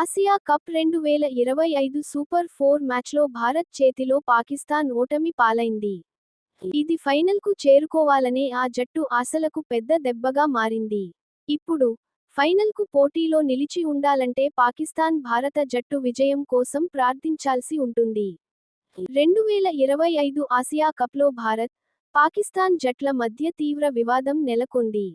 Asia cup రెండు వేల ఇరవై ఐదు సూపర్ ఫోర్ మ్యాచ్లో భారత్ చేతిలో పాకిస్తాన్ ఓటమి పాలైంది. ఇది ఫైనల్కు చేరుకోవాలనే ఆ జట్టు ఆశలకు పెద్ద దెబ్బగా మారింది. ఇప్పుడు ఫైనల్కు పోటీలో నిలిచి ఉండాలంటే పాకిస్తాన్ భారత జట్టు విజయం కోసం ప్రార్థించాల్సి ఉంటుంది. రెండు వేల ఇరవై ఐదు ఆసియా కప్లో భారత్ పాకిస్తాన్ జట్ల మధ్య తీవ్ర వివాదం నెలకొంది.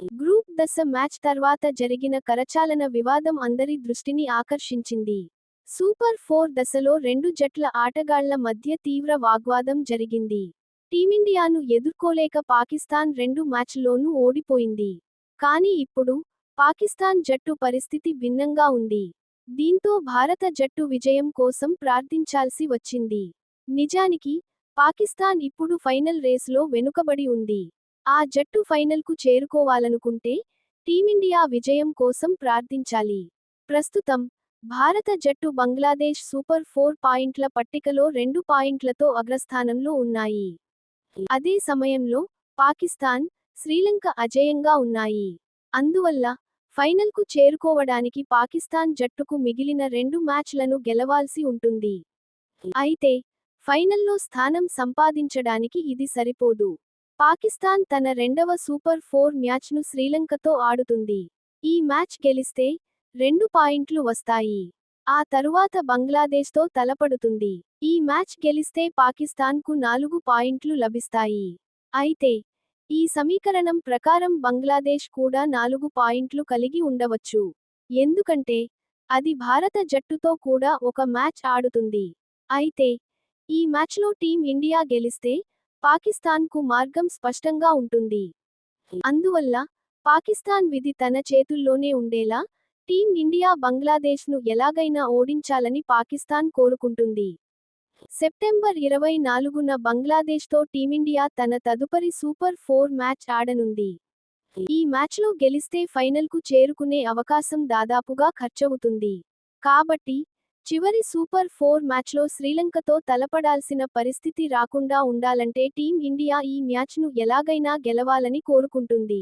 గ్రూప్ దశ మ్యాచ్ తర్వాత జరిగిన కరచాలన వివాదం అందరి దృష్టిని ఆకర్షించింది. సూపర్ ఫోర్ దశలో రెండు జట్ల ఆటగాళ్ళ మధ్య తీవ్ర వాగ్వాదం జరిగింది. టీమిండియాను ఎదుర్కోలేక పాకిస్తాన్ రెండు మ్యాచ్లోనూ ఓడిపోయింది. కానీ ఇప్పుడు పాకిస్తాన్ జట్టు పరిస్థితి భిన్నంగా ఉంది. దీంతో భారత జట్టు విజయం కోసం ప్రార్థించాల్సి వచ్చింది. నిజానికి పాకిస్తాన్ ఇప్పుడు ఫైనల్ రేసులో వెనుకబడి ఉంది. ఆ జట్టు ఫైనల్కు చేరుకోవాలనుకుంటే టీమిండియా విజయం కోసం ప్రార్థించాలి. ప్రస్తుతం భారత జట్టు బంగ్లాదేశ్ సూపర్ ఫోర్ పాయింట్ల పట్టికలో రెండు పాయింట్లతో అగ్రస్థానంలో ఉన్నాయి. అదే సమయంలో పాకిస్తాన్ శ్రీలంక అజేయంగా ఉన్నాయి. అందువల్ల ఫైనల్కు చేరుకోవడానికి పాకిస్తాన్ జట్టుకు మిగిలిన రెండు మ్యాచ్లను గెలవాల్సి ఉంటుంది. అయితే ఫైనల్లో స్థానం సంపాదించడానికి ఇది సరిపోదు. పాకిస్తాన్ తన రెండవ సూపర్ ఫోర్ మ్యాచ్ను శ్రీలంకతో ఆడుతుంది. ఈ మ్యాచ్ గెలిస్తే రెండు పాయింట్లు వస్తాయి. ఆ తరువాత బంగ్లాదేశ్తో తలపడుతుంది. ఈ మ్యాచ్ గెలిస్తే పాకిస్తాన్కు నాలుగు పాయింట్లు లభిస్తాయి. అయితే ఈ సమీకరణం ప్రకారం బంగ్లాదేశ్ కూడా నాలుగు పాయింట్లు కలిగి ఉండవచ్చు. ఎందుకంటే అది భారత జట్టుతో కూడా ఒక మ్యాచ్ ఆడుతుంది. అయితే ఈ మ్యాచ్లో టీం ఇండియా గెలిస్తే పాకిస్తాన్కు మార్గం స్పష్టంగా ఉంటుంది. అందువల్ల పాకిస్తాన్ విధి తన చేతుల్లోనే ఉండేలా టీం ఇండియా బంగ్లాదేశ్ను ఎలాగైనా ఓడించాలని పాకిస్తాన్ కోరుకుంటుంది. సెప్టెంబర్ ఇరవై నాలుగున బంగ్లాదేశ్తో టీమిండియా తన తదుపరి సూపర్ ఫోర్ మ్యాచ్ ఆడనుంది. ఈ మ్యాచ్లో గెలిస్తే ఫైనల్కు చేరుకునే అవకాశం దాదాపుగా ఖర్చవుతుంది. కాబట్టి చివరి సూపర్ ఫోర్ మ్యాచ్లో శ్రీలంకతో తలపడాల్సిన పరిస్థితి రాకుండా ఉండాలంటే టీం ఇండియా ఈ మ్యాచ్ను ఎలాగైనా గెలవాలని కోరుకుంటుంది.